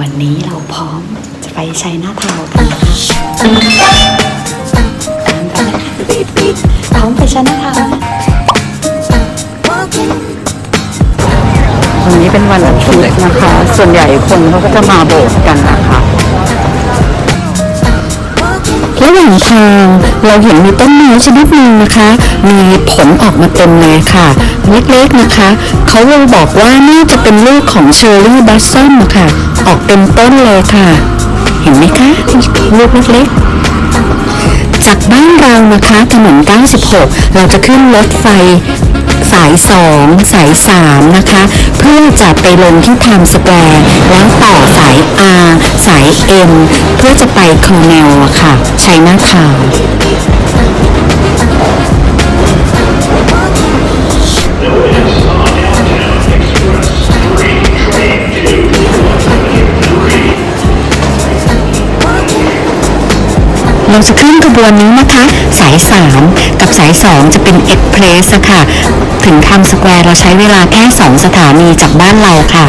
วันนี้เราพร้อมจะไปชัยนาทาวกันนะคะตามกันนะคะพร้อมไปชัยนาทาววันนี้เป็นวันอาทิตย์นะคะ ส่วนใหญ่คนเขาก็จะมาโบสถ์กันนะคะระหว่างทางเราเห็นมีต้นไม้ชนิดหนึ่งนะคะ มีผลออกมาเต็มเลยค่ะ เล็กๆนะคะ เขาบอกว่าน่าจะเป็นลูกของเชอร์รี่บัสซัมค่ะ ออกเต็มต้นเลยค่ะ เห็นไหมคะลูกเล็กๆจากบ้านเรานะคะถนน 96 เราจะขึ้นรถไฟสาย 2 สาย 3 นะคะ เพื่อจะไปลงที่ไทม์สแควร์แล้วต่อสาย R สาย M เพื่อจะไปคอร์เนลอะค่ะใชัยนาทาว เราจะขึ้นขบวนนี้นะคะ สาย 3 กับสาย 2 จะเป็นเอ็กเพรสค่ะ ถึงทำสแควร์เราใช้เวลาแค่ 2 สถานีจากบ้านเราค่ะ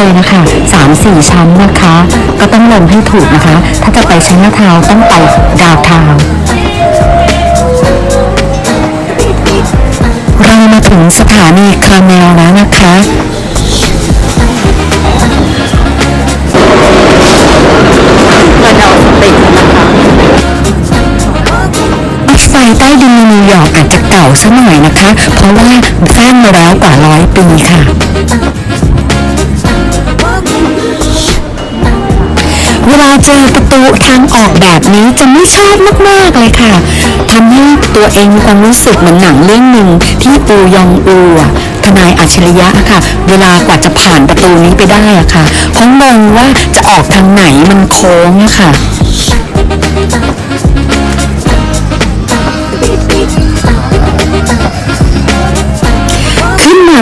ชั้นมากเลยนะคะสามสี่ชั้นนะคะ ก็ต้องลงให้ถูกนะคะ ถ้าจะไปชัยนาทาวน์ต้องไปดาวน์ทาวน์เรามาถึงสถานีคาร์เมลแล้วนะคะเราจะเอาสตินะคะรถไฟใต้ดินในนิวยอร์กอาจจะเก่าซะหน่อยนะคะ เพราะว่าสร้างมาแล้วกว่าร้อยปีค่ะ เวลาเจอประตูทางออกแบบนี้จะไม่ชอบมากๆเลยค่ะทำให้ตัวเองมีความรู้สึกเหมือนหนังเรื่องหนึ่งที่ปูยองอูอะทนายอัจฉริยะค่ะ เวลากว่าจะผ่านประตูนี้ไปได้อะค่ะเขางงว่าจะออกทางไหนมันโค้งอะค่ะ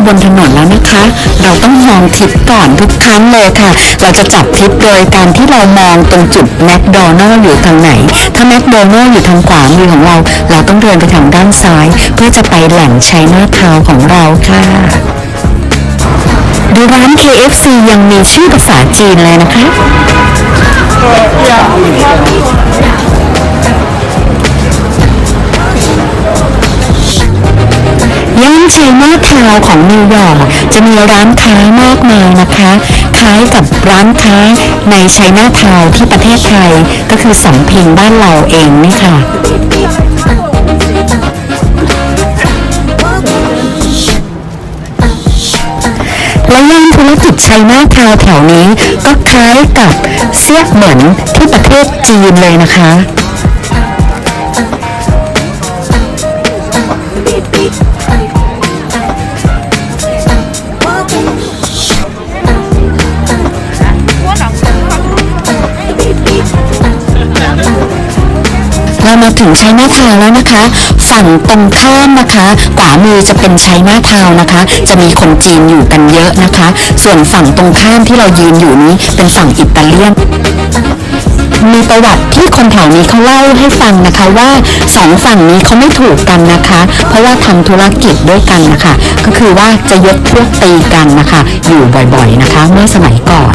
บนถนนแล้วนะคะ เราต้องมองทิศก่อนทุกครั้งเลยค่ะ เราจะจับทิศโดยการที่เรามองตรงจุดแมคโดนัลล์อยู่ทางไหน ถ้าแมคโดนัลล์อยู่ทางขวามือของเรา เราต้องเดินไปทางด้านซ้าย เพื่อจะไปแหล่งใชัยนาทาของเราค่ะดูร้าน KFC ยังมีชื่อภาษาจีนเลยนะคะ ของนิวยอร์กจะมีร้านค้ามากมายนะคะ คล้ายกับร้านค้าในไชัยนาทาวน์ที่ประเทศไทย ก็คือสำเพ็งบ้านเราเองนี่ค่ะและย่านธุรกิจชัยนาทาวน์แถวนี้ก็คล้ายกับเสี้ยเหมือนที่ประเทศจีนเลยนะคะ มาถึงชัยนาทาวแล้วนะคะ ฝั่งตรงข้ามนะคะขวามือจะเป็นชัยนาทาวนะคะ จะมีคนจีนอยู่กันเยอะนะคะ ส่วนฝั่งตรงข้ามที่เรายืนอยู่นี้เป็นฝั่งอิตาเลียนมีประวัติที่คนแถวนี้เขาเล่าให้ฟังนะคะว่าสองฝั่งนี้เขาไม่ถูกกันนะคะ เพราะว่าทำธุรกิจด้วยกันนะคะ ก็คือว่าจะยกพวกตีกันนะคะ อยู่บ่อยๆนะคะ เมื่อสมัยก่อน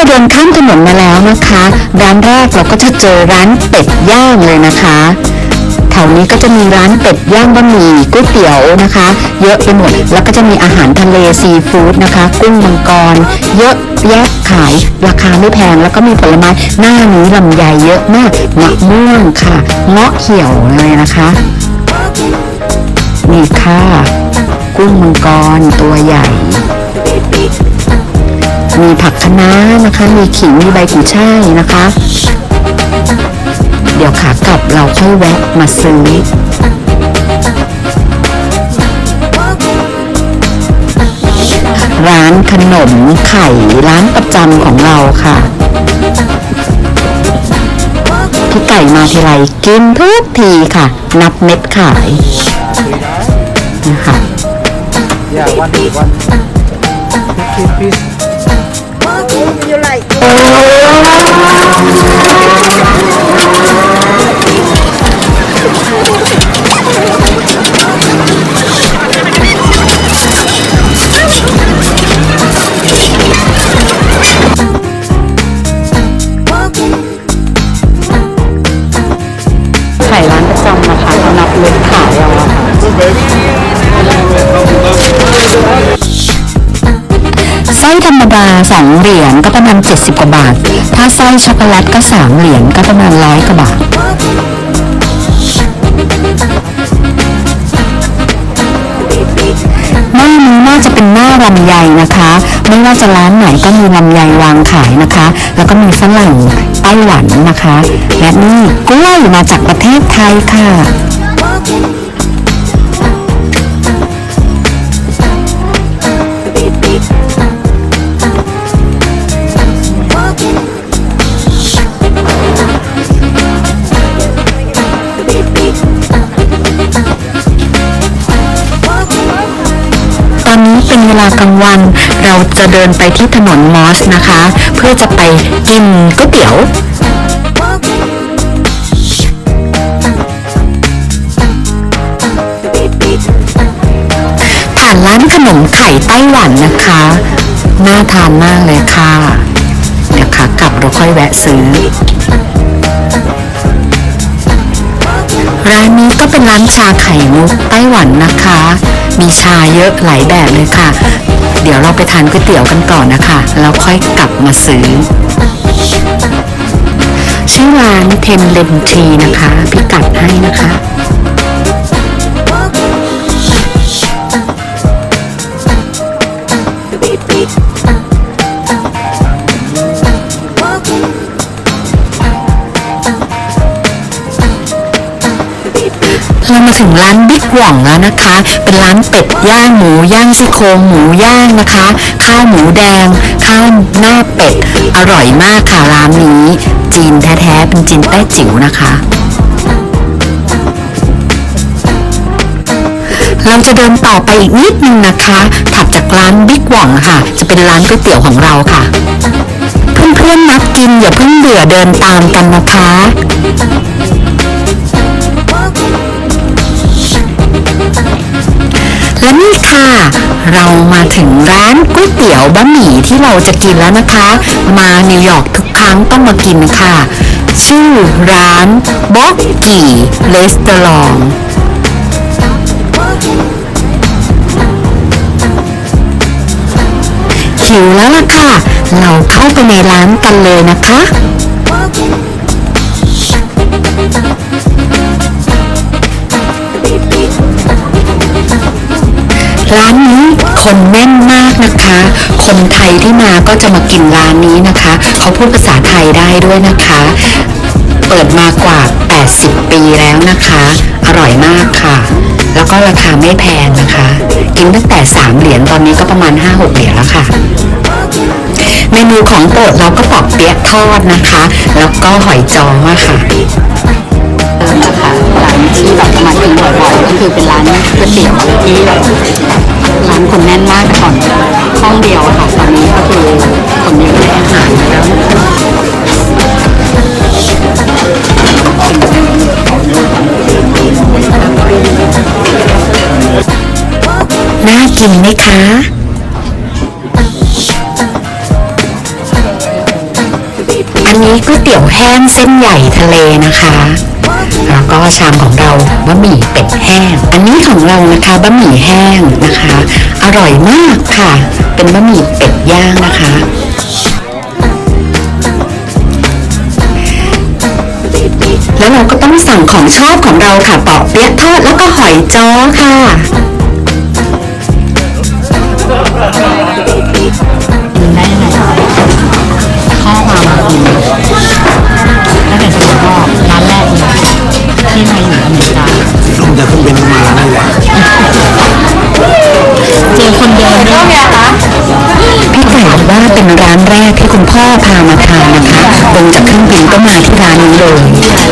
เราเดินข้ามถนนมาแล้วนะคะ ร้านแรกเราก็จะเจอร้านเป็ดย่างเลยนะคะแถวนี้ก็จะมีร้านเป็ดย่างบะหมี่ก๋วยเตี๋ยวนะคะ เยอะไปหมดแล้วก็จะมีอาหารทะเลซีฟู้ดนะคะ กุ้งมังกร เยอะแยะขายราคาไม่แพงแล้วก็มีผลไม้หน้านี้ลำไยเยอะมากมะม่วงค่ะเงาะเขียวเลยนะคะนี่ค่ะ กุ้งมังกรตัวใหญ่ มีผักคะน้านะคะ มีขิง มีใบกุยช่ายนะคะ เดี๋ยวขากลับเราค่อยแวะมาซื้อร้านขนมไข่ร้านประจำของเราค่ะพี่ไก่มาทีไรกินทุกทีค่ะ นับเม็ดขายนะคะ Yeah, one, one. Fifteen piece. You like รรมดา2เหรียญก็ประมาณ 70 กว่าบาท ถ้าไส้ช็อกโกแลตก็3เหรียญก็ประมาณร้อยกว่าบาท หน้านี้น่าจะเป็นหน้าลำไยนะคะ ไม่ว่าจะร้านไหนก็มีลำไยวางขายนะคะ แล้วก็มีฝรั่งไต้หวันนะคะ และนี่กล้วยมาจากประเทศไทยค่ะ เป็นเวลากลางวัน เราจะเดินไปที่ถนนมอสนะคะ เพื่อจะไปกินก๋วยเตี๋ยวผ่านร้านขนมไข่ไต้หวันนะคะ น่าทานมากเลยค่ะ เดี๋ยวขากลับเราค่อยแวะซื้อ ร้านนี้ก็เป็นร้านชาไข่มุกไต้หวันนะคะ มีชาเยอะหลายแบบเลยค่ะ เดี๋ยวเราไปทานก๋วยเตี๋ยวกันก่อนนะคะ แล้วค่อยกลับมาซื้อ ชื่อร้านเทนเลนทีนะคะ พิกัดให้นะคะ ถึงร้านบิ๊กหว่องแล้วนะคะ เป็นร้านเป็ดย่างหมูย่างซี่โครงหมูย่างนะคะ ข้าวหมูแดง ข้าวหน้าเป็ด อร่อยมากค่ะร้านนี้ จีนแท้ๆเป็นจีนแต้จิ๋วนะคะเราจะเดินต่อไปอีกนิดนึงนะคะ ถัดจากร้านบิ๊กหว่องค่ะ จะเป็นร้านก๋วยเตี๋ยวของเราค่ะ เพื่อนๆนักกินอย่าเพิ่งเบื่อเดินตามกันนะคะ และนี่ค่ะ เรามาถึงร้านก๋วยเตี๋ยวบะหมี่ที่เราจะกินแล้วนะคะ มานิวยอร์กทุกครั้งต้องมากินค่ะ ชื่อร้านบ็อกกี้เลสเตอรองหิวแล้วล่ะค่ะ เราเข้าไปในร้านกันเลยนะคะ ร้านนี้คนแน่นมากนะคะ คนไทยที่มาก็จะมากินร้านนี้นะคะ เขาพูดภาษาไทยได้ด้วยนะคะ เปิดมากว่า 80 ปีแล้วนะคะ อร่อยมากค่ะ แล้วก็ราคาไม่แพงนะคะ กินตั้งแต่ 3 เหรียญตอนนี้ก็ประมาณ 5-6 เหรียญแล้วค่ะเมนูของโปรดเราก็ปอกเปี๊ยะทอดนะคะ แล้วก็หอยจ้ออะ ค่ะนะคะร้านที่แบบมากินบ่อยๆก็คือเป็นร้านก๋วยเตี๋ยวที่ร้านคนแน่นมากแต่ก่อนห้องเดียวค่ะตอนนี้ก็คือคนเยอะได้อาหารแล้วน่ากินไหมคะอันนี้ก๋วยเตี๋ยวแห้งเส้นใหญ่ทะเลนะคะ แล้วก็ชามของเราบะหมี่เป็ดแห้ง อันนี้ของเรานะคะบะหมี่แห้งนะคะ อร่อยมากค่ะ เป็นบะหมี่เป็ดย่างนะคะแล้วเราก็ต้องสั่งของชอบของเราค่ะปอกเปี๊ยะทอดแล้วก็หอยจ้อค่ะ ร้านแรกที่คุณพ่อพามาทานนะคะลงจากเครื่องบินก็มาที่ร้านนี้เลย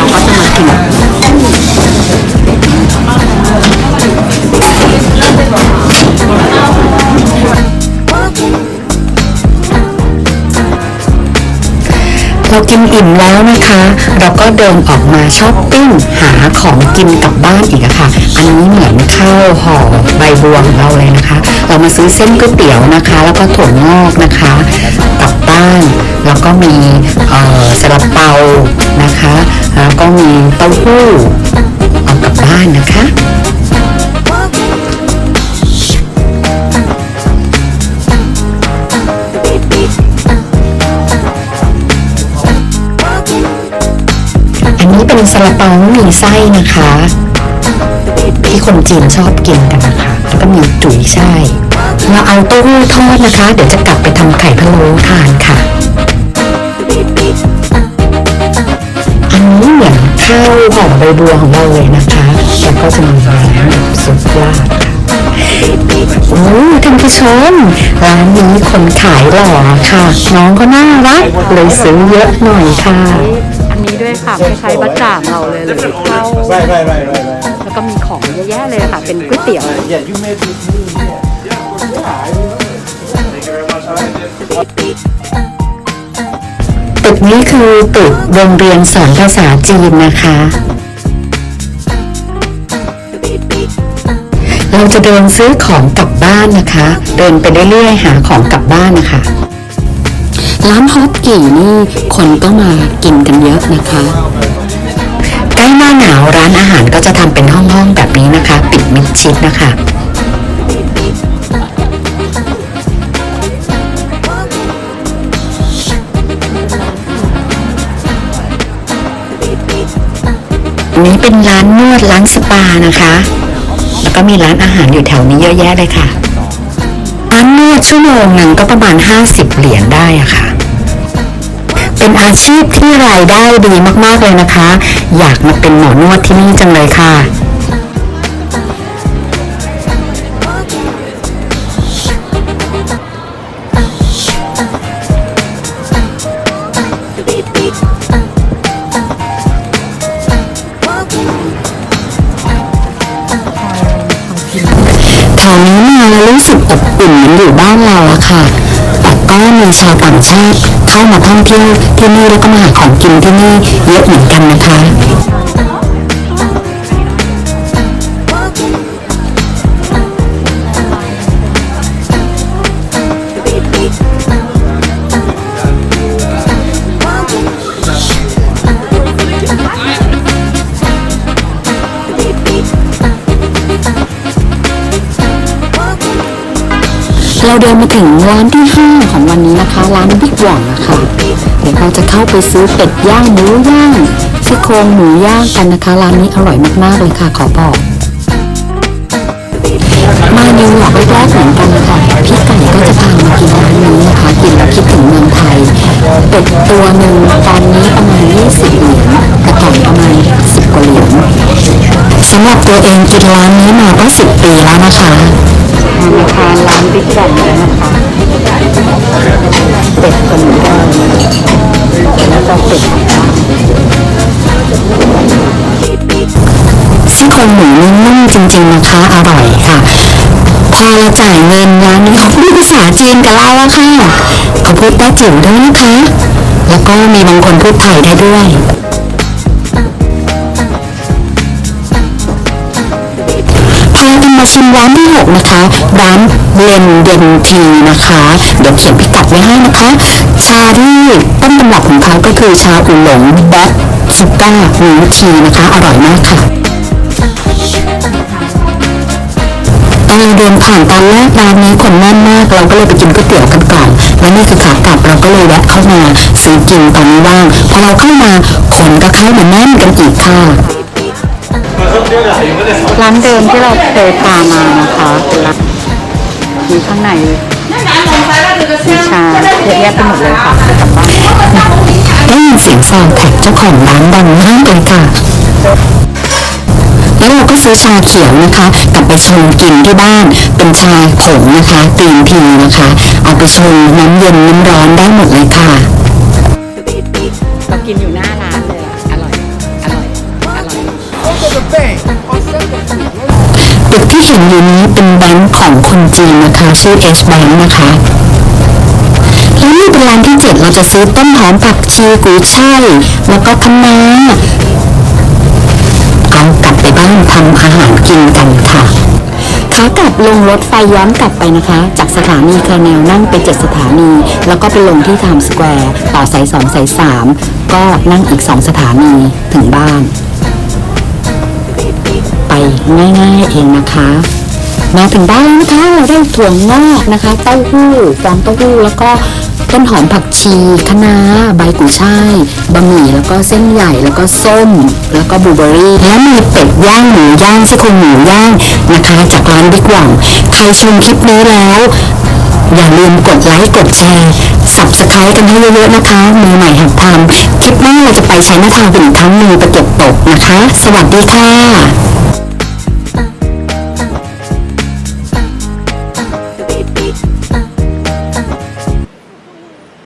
เรากินอิ่มแล้วนะคะ เราก็เดินออกมาช้อปปิ้งหาของกินกลับบ้านอีกอะค่ะ อันนี้เหมือนข้าวห่อใบบัวของเราเลยนะคะ เรามาซื้อเส้นก๋วยเตี๋ยวนะคะ แล้วก็ถั่วงอกนะคะกลับบ้านแล้วก็มีสลับเปานะคะแล้วก็มีเต้าหู้เอากลับบ้านนะคะ นี้เป็นซาลาเปาไม่มีไส้นะคะ ที่คนจีนชอบกินกันนะคะ แล้วก็มีจุ๋ยช่ายเราเอาเต้าหู้ทอดนะคะ เดี๋ยวจะกลับไปทำไข่พะโล้ทานค่ะ อันนี้เหมือนข้าวหอมใบบัวของเราเลยนะคะแล้วก็จะมีน้ำแบบซุปราดค่ะโอ้ท่านผู้ชมร้านนี้คนขายหล่อค่ะ น้องก็น่ารักเลยซื้อเยอะหน่อยค่ะ ด้วยค่ะคล้ายๆบะจ่างเราเลยเลยข้าว Right, right, right, right, right. แล้วก็มีของเยอะแยะเลยค่ะ เป็นก๋วยเตี๋ยว Yeah, you made this move. Yeah. ตึกนี้คือตึกโรงเรียนสอนภาษาจีนนะคะ เราจะเดินซื้อของกลับบ้านนะคะ เดินไปเรื่อยๆหาของกลับบ้านนะคะ ร้านฮอตกี่นี่คนก็มากินกันเยอะนะคะใกล้หน้าหนาวร้านอาหารก็จะทำเป็นห้องๆแบบนี้นะคะ ปิดมิดชิดนะคะนนี้เป็นร้านนวดร้านสปานะคะ แล้วก็มีร้านอาหารอยู่แถวนี้เยอะแยะเลยค่ะ ร้านนวดชั่วโมงหนึ่งก็ประมาณ 50 เหรียญได้อะค่ะ เป็นอาชีพที่รายได้ดีมากๆเลยนะคะ อยากมาเป็นหมอนวดที่นี่จังเลยค่ะแถวนี้มาแล้วรู้สึกอบอุ่นเหมือนอยู่บ้านเราอะค่ะ ก็มีชาวต่างชาติเข้ามาท่องเที่ยวที่นี่แล้วก็มาหาของกินที่นี่เยอะเหมือนกันนะคะ เราเดินมาถึงร้านที่5ของวันนี้นะคะ ร้านบิ๊กหว่องนะคะ เดี๋ยวเราจะเข้าไปซื้อเป็ดย่างหมูย่างซี่โครงหมูย่างกันนะคะ ร้านนี้อร่อยมากๆเลยค่ะ ขอบอก มานิวยอกแรกๆเหมือนกันค่ะพี่ไก่ก็จะพามากินร้านนี้นะคะกินแล้วคิดถึงเมืองไทย เป็ดตัวหนึ่งตอนนี้ประมาณ20เหรียญแต่ก่อนประมาณ10กว่าเหรียญสำหรับตัวเองกินร้านนี้มาก็10ปีแล้วนะคะ มาทานร้านบิ๊กแบงเลยนะคะเป็ดก็เหมือนกันแล้วก็เป็ดซี่โครงหมูนุ่มๆจริงๆนะคะอร่อยค่ะ พอเราจ่ายเงินร้านนี้เขาพูดภาษาจีนกับเราอะค่ะเขาพูดได้จิ๋วด้วยนะคะ แล้วก็มีบางคนพูดไทยได้ด้วย มาชิมร้านที่6นะคะ ร้านเลนเดนทีนะคะ เดี๋ยวเขียนพิกัดไว้ให้นะคะ ชาที่ต้นตำรับของเขาก็คือชาอุหลงแบ็คชูก้ามิลทีนะคะ อร่อยมากค่ะเราเดินผ่านตอนแรกร้านนี้คนแน่นมาก เราก็เลยไปกินก๋วยเตี๋ยวกันก่อนและนี่คือขากลับเราก็เลยแวะเข้ามาซื้อกินตอนนี้ว่างพอเราเข้ามาคนก็เข้ามาแน่นกันอีกค่ะ ร้านเดิมที่เราเคยพามานะคะเป็นร้านมีข้างในเลยมีชาเยอะแยะไปหมดเลยค่ะกลับบ้านได้ยินเสียงซาวด์แท็กเจ้าของร้านดังมากเลยค่ะ แล้วเราก็ซื้อชาเขียวนะคะ กลับไปชงกินที่บ้าน เป็นชาผงนะคะกรีนทีนะคะ เอาไปชงน้ำเย็นน้ำร้อนได้หมดเลยค่ะ เรากินอยู่หน้าร้านเลยอะอร่อยอร่อยอร่อย ตึกที่เห็นอยู่นี้เป็นแบงค์ของคนจีนนะคะชื่อ S Bank นะคะแล้วนี่เป็นร้านที่เจ็ดเราจะซื้อต้นหอมผักชีกุยช่ายแล้วก็คะน้าเอากลับไปบ้านทำอาหารกินกันค่ะขากลับลงรถไฟย้อนกลับไปนะคะ จากสถานีแคร์แนวนั่งไปเจ็ดสถานี แล้วก็ไปลงที่ไทม์สแควร์ต่อสายสองสายสามก็นั่งอีกสองสถานีถึงบ้าน ง่ายๆเองนะคะมาถึงบ้านแล้วนะคะเราได้ถั่วงอกนะคะ เต้าหู้ฟองเต้าหู้แล้วก็ต้นหอมผักชีคะน้าใบกุยช่ายบะหมี่แล้วก็เส้นใหญ่แล้วก็ส้ม แล้วก็บลูเบอรี่และมีเป็ดย่างหมูย่างซี่โครงหมูย่างนะคะ จากร้านบิ๊กหวังใครชมคลิปนี้แล้ว อย่าลืมกดไลค์กดแชร์ subscribe กันให้เยอะๆนะคะมือใหม่หัดทำคลิปหน้าเราจะไปใช้หน้าทางเป็นอีกครั้งหนึ่งไปเก็บตกนะคะ สวัสดีค่ะ